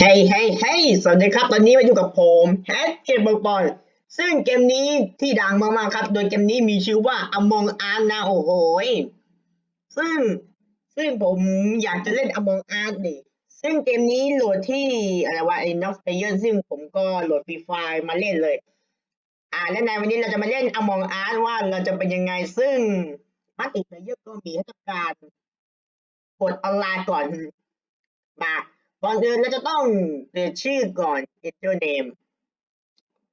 เฮ้ยเฮ้ยเฮ้ยสวัสดีครับ ตอนนี้มาอยู่กับผมแฮกเกมบอลซึ่งเกมนี้ที่ดังมากๆครับ โดยเกมนี้มีชื่อว่า Among Us นะโอ้โหซึ่งซึ่งผมอยากจะเล่น Among Us ดิซึ่งเกมนี้โหลดที่อะไรวะไอ้ Nox Player ซึ่งผมก็โหลดฟรีไฟล์มาเล่นเลย อ่าและในวันนี้เราจะมาเล่น Among Us ว่าเราจะเป็นยังไง ซึ่งมัลติเพลเยอร์ก็มีให้ทำการกดออนไลน์ก่อนมา ก่อนอื่นเราจะต้องเรียนชื่อก่อน enter name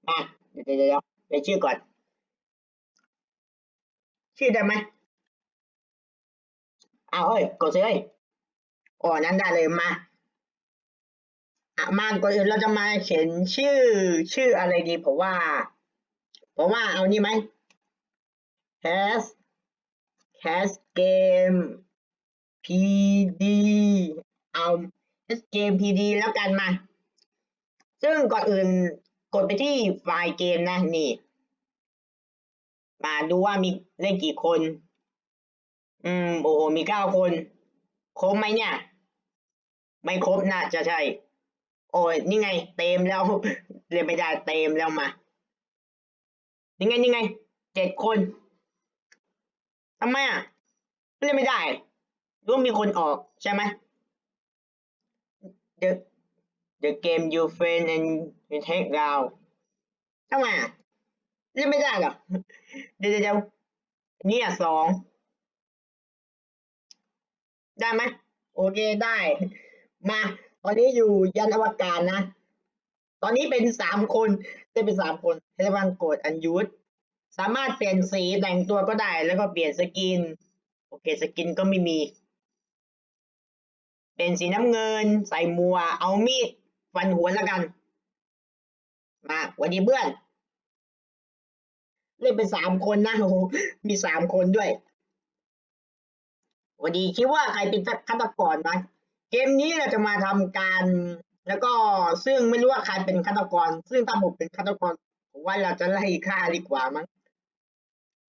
มาเดี๋ยวเดี๋ยวเดี๋ยวเรียนชื่อก่อน ชื่อได้ไหมเอาเฮ้ยกดสิเฮ้ยอ๋อนั้นได้เลยมาอะมาก่อนอื่นเราจะมาเขียนชื่อชื่ออะไรดีผมว่าผมว่าเอานี่ไหม has has game pd เอา has game pd แล้วกันมา ซึ่งก่อนอื่นกดไปที่ไฟล์เกมนะนี่ มาดูว่ามีเล่นกี่คน อืมโอ้โหมีเก้าคน ครบไหมเนี่ย ไม่ครบน่าจะใช่ โอ้ยนี่ไง เต็มแล้วเรียนไม่ได้เต็มแล้วมานี่ไงนี่ไงเจ็ดคนทำไมอะเล่นไม่ได้รู้มีคนออกใช่ไหม The the game you friend and you take down ทำไมเล่นไม่ได้เหรอเดี๋ยวเดี๋ยวเดี๋ยวเนี่ยสอง ได้ไหมโอเคได้ มา ตอนนี้อยู่ยันอวกาศนะ ตอนนี้เป็นสามคนได้เป็นสามคนให้ระวังกดอันยุทธสามารถเปลี่ยนสีแต่งตัวก็ได้ แล้วก็เปลี่ยนสกิน โอเค สกินก็ไม่มี เป็นสีน้ำเงิน ใส่มัว เอามีดฟันหัวแล้วกัน มาวันนี้เพื่อน เล่นเป็นสามคนนะโอ้โหมีสามคนด้วยวันดีคิดว่าใครเป็นฆาตกรไหมเกมนี้เราจะมาทำการ แล้วก็ซึ่งไม่รู้ว่าใครเป็นฆาตกร ซึ่งถ้าผมเป็นฆาตกรผมว่าเราจะไล่ฆ่าดีกว่ามั้ง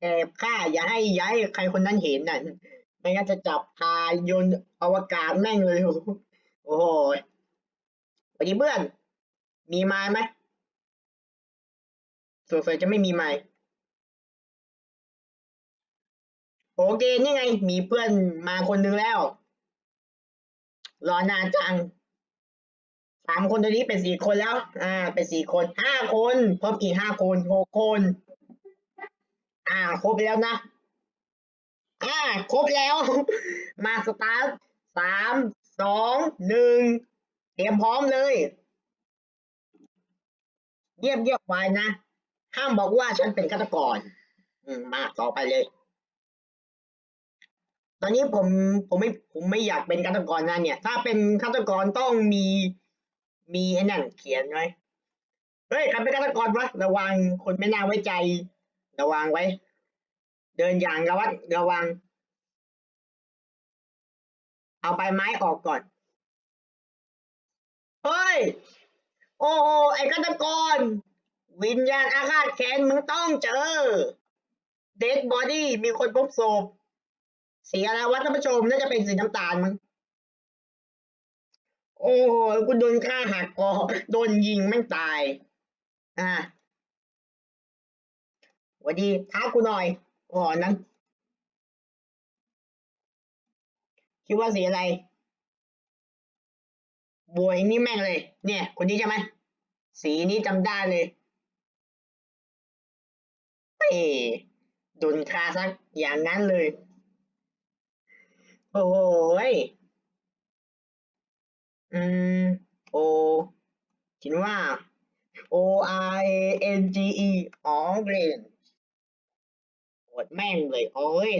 แอบฆ่าอย่าให้ย่าให้ใครคนนั้นเห็นน่ะ ไม่งั้นจะจับพาโยนอวกาศแม่งเลยโอ้โหวัสดีเพื่อน มีไม้ไหมสงสัยจะไม่มีไม้โอเคนี่ไง มีเพื่อนมาคนนึงแล้ว รอนานจังสามคนตอนนี้เป็นสี่คนแล้ว อ่า เป็นสี่คนห้าคนเพิ่มอีกห้าคนหกคน อ่า ครบแล้วนะ อ่าครบแล้ว มาสตาร์ทสามสองหนึ่งเตรียมพร้อมเลย เยียบเยียบไว้นะ ห้ามบอกว่าฉันเป็นฆาตกรมมาต่อไปเลย ตอนนี้ผมผมไม่ผมไม่อยากเป็นฆาตกรนะเนี่ย ถ้าเป็นฆาตกรต้องมีมีไอ้นั่นเขียนไว้เฮ้ยใครเป็นฆาตกรวะระวังคนไม่น่าไว้ใจ ระวังไว้ เดินอย่างระวัดระวัง เอาใบไม้ออกก่อน เฮ้ย โอ้โหไอ้ฆาตกร วิญญาณอาฆาตแค้นมึงต้องเจอ เดดบอดี้มีคนพบศพสีอะไรวะท่านผู้ชมน่าจะเป็นสีน้ำตาลมั้งโอ้โหกูโดนฆ่าหักคอโดนยิงไม่งตาย อ่าวัสดีท้ากูหน่อย อ๋อนั้น คิดว่าสีอะไรบวยนี่แม่งเลย เนี่ย คนนี้ใช่ไหมสีนี้จำได้เลยเอ้โดนฆ่าสักอย่างนั้นเลย โอ้โหยอืมโอคิดว่า O R A N G E อ๋อเกรน โอดแม่งเลยโอ้ย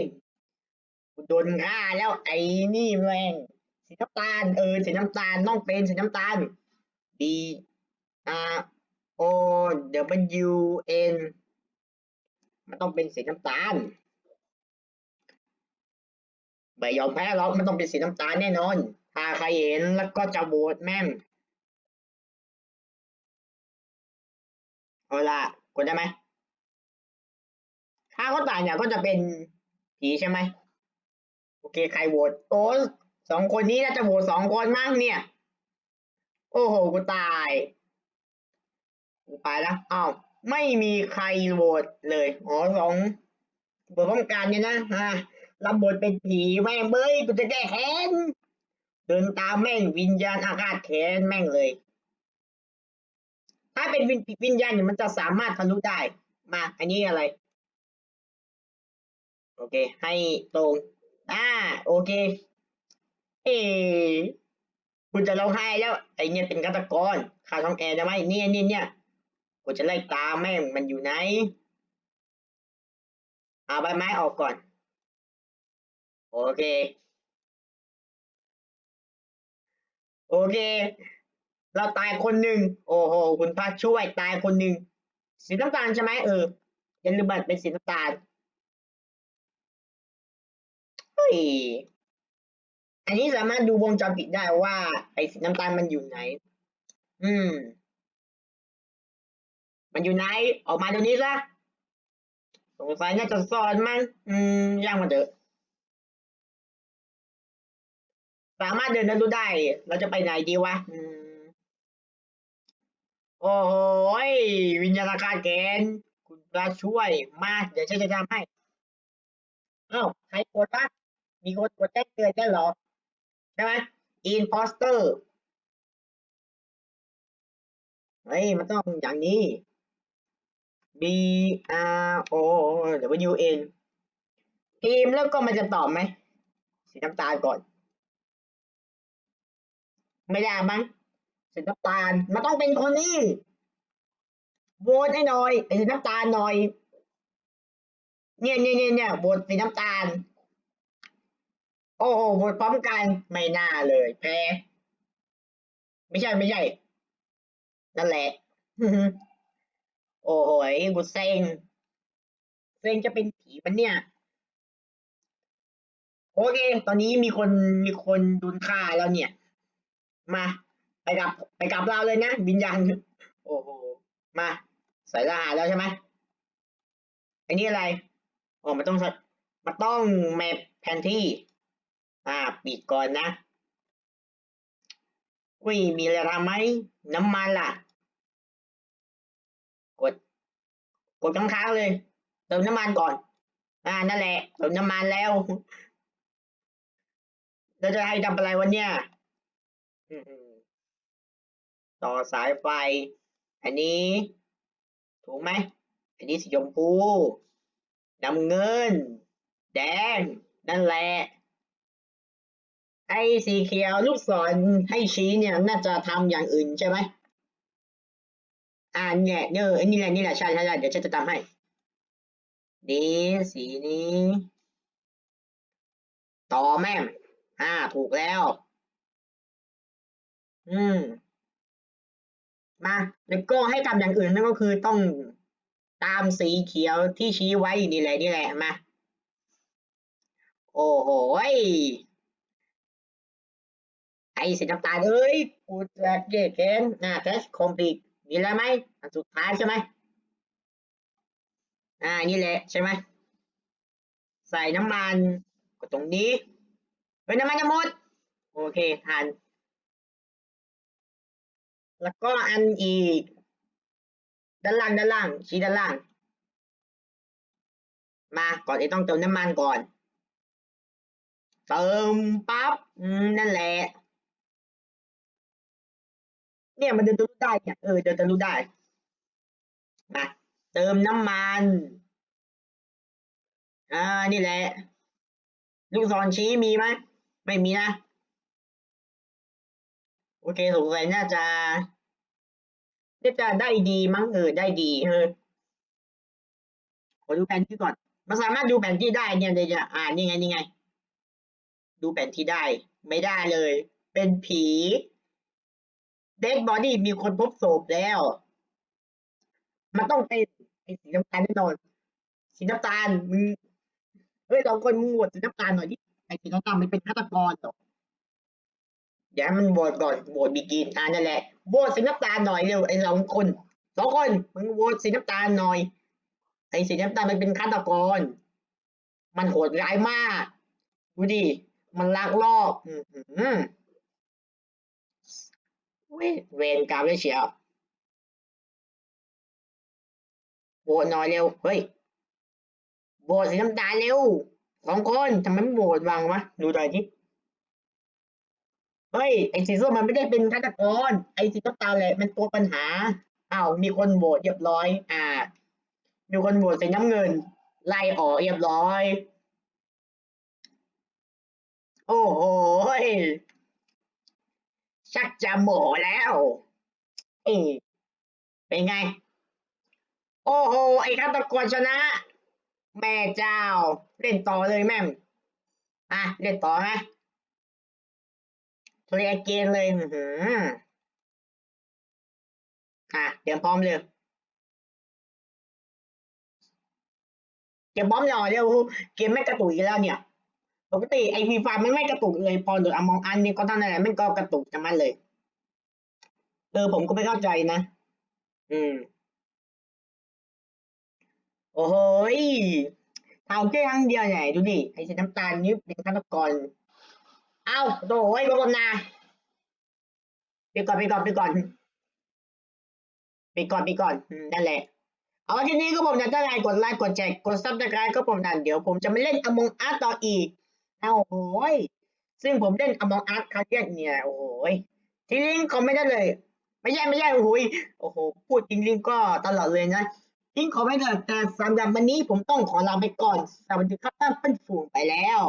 กูโดนฆ่าแล้วไอ้นี่แม่งสีน้ำตาลเออสีน้ำตาลต้องเป็นสีน้ำตาล B R O W N มันต้องเป็นสีน้ำตาลไม่ยอมแพ้หรอกมันต้องเป็นสีน้ำตาลแน่นอน ถ้าใครเห็นแล้วก็จะโหวตแม่งเอาล่ะกดได้ไหม ถ้าเขาตายเนี่ยก็จะเป็นผีใช่ไหมโอเคใครโหวตโอ้สองคนนี้น่าจะโหวตสองคนมั้งเนี่ย โอ้โหกูตายกูไปแล้วอ้าวไม่มีใครโหวตเลยอ๋อสองบทป้องกันเนี่ยนะฮะรับบทเป็นผีแม่งเบ้ยกูจะแก้แค้นเดินตามแม่งวิญญาณอาฆาตแค้นแม่งเลย ถ้าเป็นวิญวิญญาณเนี่ยมันจะสามารถทะลุได้ มา อันนี้อะไร โอเค ให้ตรง อ่า โอเค เอคุณจะร้องไห้แล้ว ไอเนี่ยเป็นฆาตกรข่าท้องแอร์ได้ไหมเนี่ยเนี่ยเนี่ยกูจะไล่ตามแม่งมันอยู่ไหนเอาใบไม้ออกก่อน โอเค โอเค เราตายคนหนึ่งโอ้โห คุณพระช่วยตายคนหนึ่งสีน้ำตาลใช่ไหมเอออย่าลืมบัตรเป็นสีน้ำตาล ย อันนี้สามารถดูวงจรปิดได้ว่า ไอ้สีน้ำตาลมันอยู่ไหน อืม มันอยู่ไหน ออกมาเดี๋ยวนี้ซะสงสัยน่าจะซ่อนมันอืมย่างมันเถอะ สามารถเดินทะลุได้ เราจะไปไหนดีวะ อืม โอ้โหวิญญาณอาฆาตแกน คุณพระช่วยมาเดี๋ยวฉันจะทำให้เอ้าใครกดปะ มีคนกดแจ้งเตือนได้หรอ ใช่ไหม imposter เฮ้ยมันต้องอย่างนี้ B R O W N ทีมแล้วก็มันจะตอบไหมสีน้ำตาลก่อน ไม่ได้มั้งสีน้ำตาลมันต้องเป็นคนนี้โหวตให้หน่อยสีน้ำตาลหน่อย เนี่ยเนี่ยเนี่ยเนี่ยโหวตสีน้ำตาล โอ้โหหวตพร้อมกันไม่น่าเลยแพ้ไม่ใช่ไม่ใช่ นั่นแหละ โอ้โหกูเซ็งเซ็งจะเป็นผีมันเนี่ย โอเค ตอนนี้มีคนมีคนดุนค่าแล้วเนี่ย มา ไปกับ ไปกับเราเลยนะวิญญาณโอ้โหมาใส่รหัสแล้วใช่ไหมอันนี้อะไรโอ้มันต้องมันต้องแมปแผนที่ อ่าปิดก่อนนะ อุ้ย มีอะไรทำไหม น้ำมันล่ะ กด กดค้างๆเลยเติมน้ำมันก่อน อ่า นั่นแหละเติมน้ำมันแล้ว เราจะให้ทำอะไรวันเนี้ยต่อสายไฟ อันนี้ ถูกไหม อันนี้สีชมพู น้ำเงิน แดง นั่นแหละ ไอ้สีเขียวลูกศรให้ชี้เนี่ยน่าจะทำอย่างอื่นใช่ไหมอ่าเนี่ยเนออันนี้แหละนี่แหละใช่ใช่ใช่เดี๋ยวฉันจะทำให้ นี้สีนี้ ต่อแม่มอ่าถูกแล้ว อืม มาแล้วก็ให้ทำอย่างอื่นนั่นก็คือต้องตามสีเขียวที่ชี้ไว้นี่แหละนี่แหละมา โอ้โห ไอ้สีน้ำตาลเอ้ยกูจะเก้แค้นอ่าแคชคอมพลีทมีแล้วไหมอันสุดท้ายใช่ไหมอ่านี่แหละใช่ไหมใส่น้ำมันก็ตรงนี้เฮ้ยน้ำมันจะหมดโอเคทานแล้วก็อันอีก ด้านล่างด้านล่างชี้ด้านล่าง มาก่อนอื่ต้องเติมน้ำมันก่อน เติมปั๊บนั่นแหละ เนี่ยมันเดินทะลุได้เนี่ยเออเดินทะลุได้มาเติมน้ำมันอ่านี่แหละ ลูกศรชี้มีไหมไม่มีนะ โอเคสงสัยน่าจะน่าจะได้ดีมั้งเออได้ดีเออขอดูแผนที่ก่อนมันสามารถดูแผนที่ได้เนี่ยเดี๋ยวจะอ่านี่ไงนี่ไง ดูแผนที่ได้ ไม่ได้เลย เป็นผี เดดบอดี้มีคนพบศพแล้ว มันต้องเป็นไอ้สีน้ำตาลแน่นอน สีน้ำตาลมึงเฮ้ยสองคนมึงโหวตสีน้ำตาลหน่อยดิไอ้สีน้ำตาลมันเป็นฆาตกรหรอเดี๋ยวมันโหวตก่อนโหวตบีกินอ่านั่นแหละโหวตสีน้ำตาลหน่อยเร็วไอ้สองคนสองคนมึงโหวตสีน้ำตาลหน่อย ไอ้สีน้ำตาลมันเป็นฆาตกร มันโหดร้ายมากดูดิมันลักลอบ อือหือ เว้ยเวรกรรมเลยเชียวโหวตหน่อยเร็ว เฮ้ยโหวตสีน้ำตาลเร็วสองคนทำไมไม่โหวตวางวะ ดูหน่อยดิเฮ้ย ไอ้สีส้มมันไม่ได้เป็นฆาตกร ไอ้สีน้ำตาลแหละมันตัวปัญหาอ้าวมีคนโหวตเรียบร้อย อ่า มีคนโหวตสีน้ำเงิน ไล่ออกเรียบร้อย โอ้โหย ชักจะโมโหแล้ว เอ้เป็นไง โอ้โห ไอ้ฆาตกรชนะ แม่เจ้า เล่นต่อเลยแม่มอะ เล่นต่อไหมเพลย์เกมเลยหืออะ เตรียมพร้อมเลยเตรียมพร้อมหน่อยเร็วเกมไม่กระตุกอีกแล้วเนี่ย ปกติไอพีฟามันไม่กระตุกเลยพอโดดอมองอันนี่ก็เท่านั้นแมันก็กระตุกจังมันเลย เออผมก็ไม่เข้าใจนะ อืม โอ้โหยทำแค่ครั้งเดียวไหนดูดิ ไอ้สีน้ำตาลนี่เป็นฆาตกรเอ้าโถ่พวกนาไปก่อนไปก่อนไปก่อนไปก่อนไปก่อนนั่นแหละเอาทีนี้ก็ผมจะได้ไลค์กดไลค์กดแชร์กดซับสไครต์ก็ผมนั่นเดี๋ยวผมจะมาเล่น Among Us ต่ออีก เอ้าโอ้โหยซึ่งผมเล่น Among Us ครั้งแรกเนี่ย โอ้โหยที่ลิงคอมไม่ได้เลย ไม่ใช่ไม่ใช่โอ้โหยโอ้โห พูดจริงลิงก็ตลอดเลยนะทิ้งขอไม่ได้แต่สำหรับวันนี้ผมต้องขอลาไปก่อน สวัสดีครับท่านเพื่อนฝูงไปแล้ว